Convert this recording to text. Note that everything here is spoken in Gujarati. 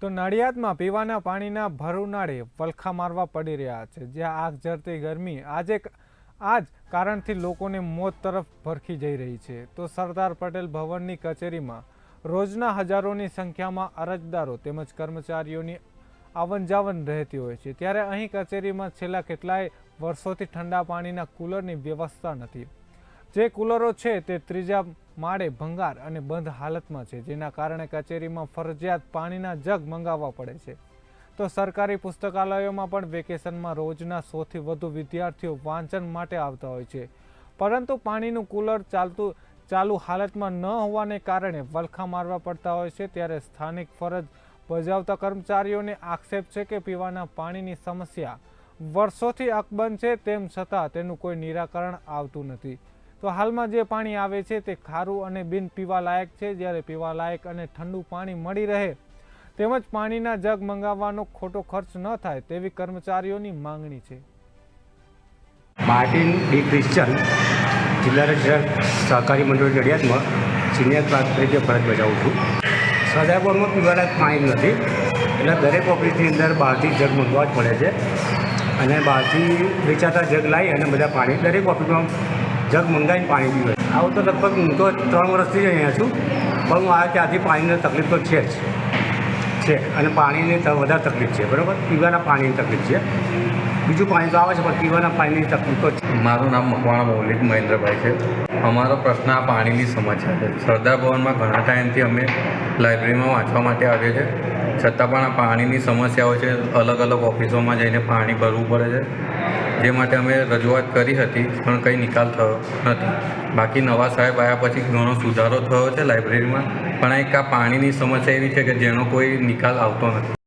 તો નડિયાદમાં પીવાના પાણીના ભર ઉનાળે વલખા મારવા પડી રહ્યા છે. જ્યાં આગ ઝરતી ગરમી આજે આ જ કારણથી લોકોને મોત તરફ ભરખી જઈ રહી છે. તો સરદાર પટેલ ભવનની કચેરીમાં રોજના હજારોની સંખ્યામાં અરજદારો તેમજ કર્મચારીઓની આવન જાવન રહેતી હોય છે. ત્યારે અહીં કચેરીમાં છેલ્લા કેટલાય વર્ષોથી ઠંડા પાણીના કુલરની વ્યવસ્થા નથી. જે કુલરો છે તે ત્રીજા માળે ભંગાર અને બંધ હાલતમાં છે, જેના કારણે કચેરીમાં ફરજિયાત પાણીના જગ મંગાવવા પડે છે. તો સરકારી પુસ્તકાલયોમાં પણ વેકેશનમાં રોજના સોથી વધુ વિદ્યાર્થીઓ વાંચન માટે આવતા હોય છે. પરંતુ પાણીનું કુલર ચાલતું, ચાલુ હાલતમાં ન હોવાને કારણે વલખા મારવા પડતા હોય છે, ત્યારે સ્થાનિક ફરજ બજાવતા કર્મચારીઓને આક્ષેપ છે કે પીવાના પાણીની સમસ્યા વર્ષોથી અકબંધ છે, તેમ છતાં તેનું કોઈ નિરાકરણ આવતું નથી. તો હાલમાં જે પાણી આવે છે તે ખારું અને બિન પીવાલાયક છે. જ્યારે પીવાલાયક અને ઠંડુ પાણી મળી રહે તેમજ પાણીના જગ મંગાવવાનો ખોટો ખર્ચ ન થાય તેવી કર્મચારીઓની માંગણી છે. માર્ટિન ડી ક્રિશ્ચન જિલ્લા સહકારી મંડળ નડિયાદમાં સિનિયર ક્લાસ તરીકે ફરજ બજાવું છું. સદાયપુરમાં પીવાલાયક પાણી નથી. એટલે દરેક ઓફિસની અંદર બહારથી જગ મંગાવવા જ પડે છે. અને બહારથી વેચાતા જગ લાવી અને બધા પાણી દરેક ઓફિસમાં જગ મંગાવીને પાણી પીવે આવું તો લગભગ હું તો ત્રણ વર્ષથી જ અહીંયા છું, પણ હું આ ત્યાંથી પાણીની તકલીફ તો છે જ. છે, અને પાણીની વધારે તકલીફ છે, બરાબર? પીવાના પાણીની તકલીફ છે. બીજું પાણી તો આવે છે, પણ પીવાના પાણીની તકલીફ તો છે. મારું નામ મકવાણા મૌલિક મહેન્દ્રભાઈ છે. અમારો પ્રશ્ન આ પાણીની સમસ્યા છે. સરદાર ભવનમાં ઘણા ટાઈમથી અમે લાઇબ્રેરીમાં વાંચવા માટે આવીએ છીએ છતાં પણ આ પાણીની સમસ્યાઓ છે. અલગ અલગ ઓફિસોમાં જઈને પાણી ભરવું પડે છે. જે માટે અમે રજૂઆત કરી હતી, પણ કંઈ નિકાલ થયો નથી. બાકી નવા સાહેબ આવ્યા પછી ઘણો સુધારો થયો છે લાઇબ્રેરીમાં, પણ એક આ પાણીની સમસ્યા એવી છે કે જેનો કોઈ નિકાલ આવતો નથી.